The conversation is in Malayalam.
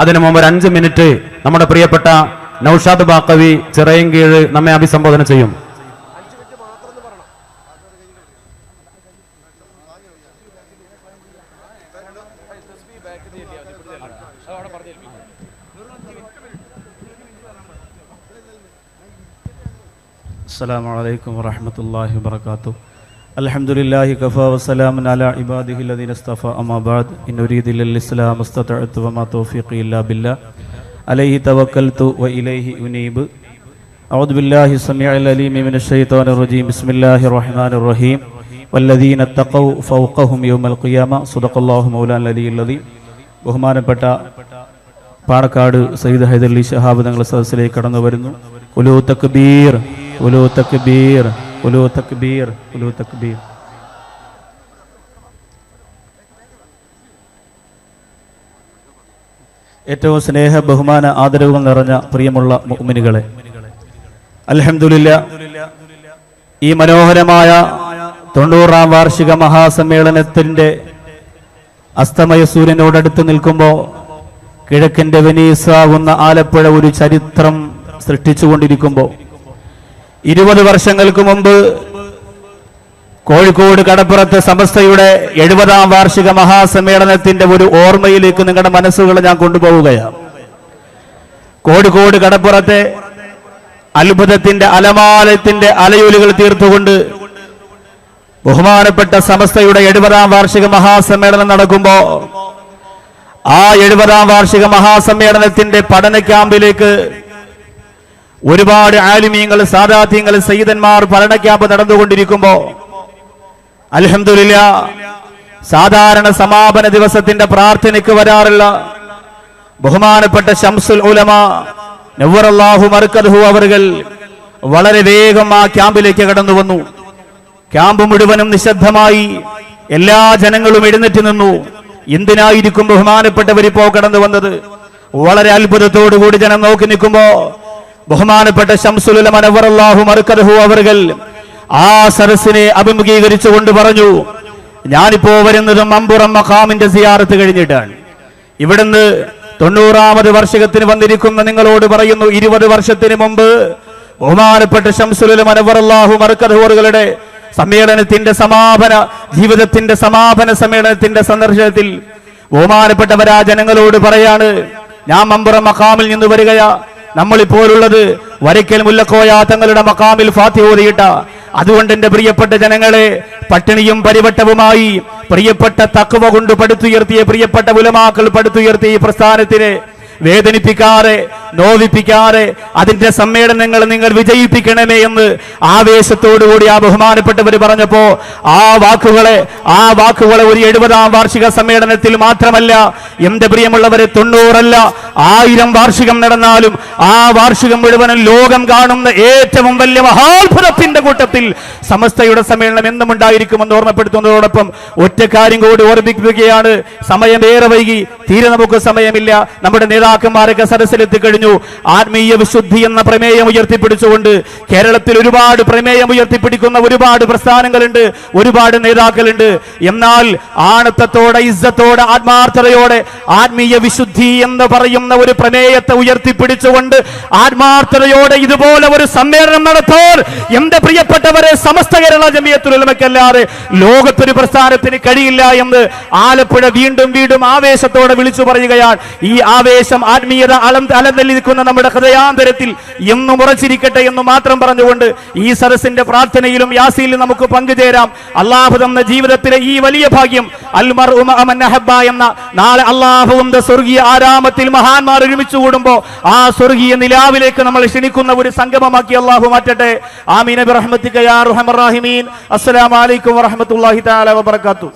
അതിനു മുമ്പ് ഒരു അഞ്ച് മിനിറ്റ് നമ്മുടെ പ്രിയപ്പെട്ട നൌഷാദ് ബാക്കവി ചിറയും കീഴ് നമ്മെ അഭിസംബോധന ചെയ്യും. അസ്സാം വലൈക്കും വാഹമത്തല്ലാഹി വാത്തു الحمد لله كفى وسلام على عباده الذين اصطفى أما بعد إن أريد إلا الإسلام استطعت وما توفيقي إلا بالله عليه توكلت وإليه أنيب أعوذ بالله السميع العليم من الشيطان الرجيم بسم الله الرحمن الرحيم والذين اتقوا فوقهم يوم القيامة صدق الله مولانا العلي الذي ബഹുമാനപ്പെട്ട പാണക്കാട് സയ്യിദ് ഹൈദർലി ഷഹാബ് തങ്ങൾ സദസ്സിലേക്ക് കടന്നു വരുന്നു ഉലു തക്ബീർ ഉലു തക്ബീർ ഉലു തക്ബീർ ഉലു തക്ബീർ ഏറ്റവും സ്നേഹ ബഹുമാന ആദരവുകൾ നിറഞ്ഞ പ്രിയമുള്ള മുഅ്മിനുകളെ. അൽഹംദുലില്ല. ഈ മനോഹരമായ തൊണ്ണൂറാം വാർഷിക മഹാസമ്മേളനത്തിന്റെ അസ്തമയ സൂര്യനോടടുത്ത് നിൽക്കുമ്പോൾ കിഴക്കിന്റെ വെനീസാവുന്ന ആലപ്പുഴ ഒരു ചരിത്രം സൃഷ്ടിച്ചുകൊണ്ടിരിക്കുമ്പോൾ ഇരുപത് വർഷങ്ങൾക്ക് മുമ്പ് കോഴിക്കോട് കടപ്പുറത്ത് സമസ്തയുടെ എഴുപതാം വാർഷിക മഹാസമ്മേളനത്തിന്റെ ഒരു ഓർമ്മയിലേക്ക് നിങ്ങളുടെ മനസ്സുകളെ ഞാൻ കൊണ്ടുപോവുകയാണ്. കോഴിക്കോട് കടപ്പുറത്തെ അത്ഭുതത്തിന്റെ അലമാലത്തിന്റെ അലയൊലികൾ തീർത്തുകൊണ്ട് ബഹുമാനപ്പെട്ട സമസ്തയുടെ എഴുപതാം വാർഷിക മഹാസമ്മേളനം നടക്കുമ്പോൾ ആ എഴുപതാം വാർഷിക മഹാസമ്മേളനത്തിന്റെ പഠന ക്യാമ്പിലേക്ക് ഒരുപാട് ആലിമീങ്ങൾ സാദാത്യങ്ങൾ സയ്യിദന്മാർ ഭരണ ക്യാമ്പ് നടന്നുകൊണ്ടിരിക്കുമ്പോ അലഹമില്ല സാധാരണ സമാപന ദിവസത്തിന്റെ പ്രാർത്ഥനയ്ക്ക് വരാറുള്ള ബഹുമാനപ്പെട്ട ഷംസുൽ ഉലമ നവറല്ലാഹു മർക്കദ്ഹു അവർകൾ വളരെ വേഗം ആ ക്യാമ്പിലേക്ക് കടന്നു വന്നു. ക്യാമ്പ് മുഴുവനും നിശബ്ദമായി എല്ലാ ജനങ്ങളും എഴുന്നേറ്റ് നിന്നു. എന്തിനായിരിക്കും ബഹുമാനപ്പെട്ടവരിപ്പോ കടന്നു വന്നത്? വളരെ അത്ഭുതത്തോടുകൂടി ജനം നോക്കി നിൽക്കുമ്പോ ബഹുമാനപ്പെട്ട ഷംസുൽ മനവറല്ലാഹു മറുക്കരഹു അവർകൾ ആ സരസിനെ അഭിമുഖീകരിച്ചു കൊണ്ട് പറഞ്ഞു ഞാനിപ്പോ വരുന്നതും അമ്പുറം മഖാമിന്റെ സിയാറത്ത് കഴിഞ്ഞിട്ടാണ്. ഇവിടുന്ന് തൊണ്ണൂറാമത് വർഷത്തിന് വന്നിരിക്കുന്ന നിങ്ങളോട് പറയുന്നു ഇരുപത് വർഷത്തിന് മുമ്പ് ബഹുമാനപ്പെട്ട ഷംസുൽ മനവറല്ലാഹു മറുക്കരഹുകളുടെ സമ്മേളനത്തിന്റെ സമാപന ജീവിതത്തിന്റെ സമാപന സമ്മേളനത്തിന്റെ സന്ദർശനത്തിൽ ബഹുമാനപ്പെട്ടവരാ ജനങ്ങളോട് പറയാണ് ഞാൻ മമ്പുറം മഖാമിൽ നിന്ന് വരികയാ നമ്മളിപ്പോഴുള്ളത് വരയ്ക്കൽ മുല്ലക്കോയ തങ്ങളുടെ മക്കാമിൽ ഫാത്തി ഓതിയിട്ട. അതുകൊണ്ട് എന്റെ പ്രിയപ്പെട്ട ജനങ്ങളെ പട്ടിണിയും പരിവട്ടവുമായി പ്രിയപ്പെട്ട തക്കുവ കൊണ്ട് പടുത്തുയർത്തിയ പ്രിയപ്പെട്ട ഉലമാക്കൾ പടുത്തുയർത്തിയ ഈ പ്രസ്ഥാനത്തിനെ വേദനിപ്പിക്കാതെ നോവിപ്പിക്കാതെ അതിന്റെ സമ്മേളനങ്ങൾ നിങ്ങൾ വിജയിപ്പിക്കണമേ എന്ന് ആവേശത്തോടുകൂടി ആ ബഹുമാനപ്പെട്ടവർ പറഞ്ഞപ്പോ ആ വാക്കുകളെ ആ വാക്കുകളെ ഒരു എഴുപതാം വാർഷിക സമ്മേളനത്തിൽ മാത്രമല്ല എന്റെ പ്രിയമുള്ളവരെ തൊണ്ണൂറല്ല ആയിരം വാർഷികം നടന്നാലും ആ വാർഷികം മുഴുവനും ലോകം കാണുന്ന ഏറ്റവും വലിയ മഹാത്ഭുതത്തിന്റെ കൂട്ടത്തിൽ സമസ്തയുടെ സമ്മേളനം എന്നും ഉണ്ടായിരിക്കുമെന്ന് ഓർമ്മപ്പെടുത്തുന്നതോടൊപ്പം ഒറ്റ കാര്യം കൂടി ഓർമ്മിപ്പിക്കുകയാണ്. സമയം ഏറെ വൈകി. തീരെ നമുക്ക് സമയമില്ല. നമ്മുടെ നേതാക്കന്മാരൊക്കെ സദസ്സിലെത്തി കഴിഞ്ഞു. ആത്മീയ വിശുദ്ധി എന്ന പ്രമേയം ഉയർത്തിപ്പിടിച്ചുകൊണ്ട് കേരളത്തിൽ ഒരുപാട് പ്രമേയം ഉയർത്തിപ്പിടിക്കുന്ന ഒരുപാട് പ്രസ്ഥാനങ്ങളുണ്ട് ഒരുപാട് നേതാക്കളുണ്ട്. എന്നാൽ ആണത്തത്തോടെ ഇസ്സത്തോടെ ആത്മാർത്ഥതയോടെ ആത്മീയ വിശുദ്ധി എന്ന് പറയുന്ന ഒരു പ്രമേയത്തെ ഉയർത്തിപ്പിടിച്ചുകൊണ്ട് ആത്മാർത്ഥതയോടെ ഇതുപോലെ ഒരു സമ്മേളനം നടത്താൻ എന്റെ പ്രിയപ്പെട്ടവരെ സമസ്ത കേരള ജമിയത്തുലമക്കല്ലാതെ ലോകത്തൊരു പ്രസ്ഥാനത്തിന് കഴിയില്ല എന്ന് ആലപ്പുഴ വീണ്ടും വീണ്ടും ആവേശത്തോടെ വിളിച്ചു പറയുകയാണ്. ഈ ആവേശം ആത്മീയത അലം അലന്തല്ലി നിൽക്കുന്ന നമ്മുടെ ഹൃദയാന്തരത്തിൽ എന്നും ഉറച്ചിരിക്കട്ടെ എന്ന് മാത്രം പറഞ്ഞുകൊണ്ട് ഈ സദസ്സിന്റെ പ്രാർത്ഥനയിലും യാസിയിലും നമുക്ക് പങ്കുചേരാം. അള്ളാഹു തന്ന ജീവിതത്തിലെ ഈ വലിയ ഭാഗ്യം അൽമർ അഹബ എന്ന നാളെ അള്ളാഹുവിന്റെ സ്വർഗീയ ആരാമത്തിൽ മഹാന്മാർ ഒരുമിച്ച് കൂടുമ്പോ ആ സ്വർഗീയ നിലാവിലേക്ക് നമ്മൾ ക്ഷണിക്കുന്ന ഒരു സംഗമമാക്കി അള്ളാഹു മാറ്റട്ടെ. ആമീൻ. റഹ്മത്തിക്കയാ റഹ്മറാഹിമീൻ അസ്സലാമലൈക്കും വറഹമത്തല്ലാഹി തആല വബറകാതുഹു.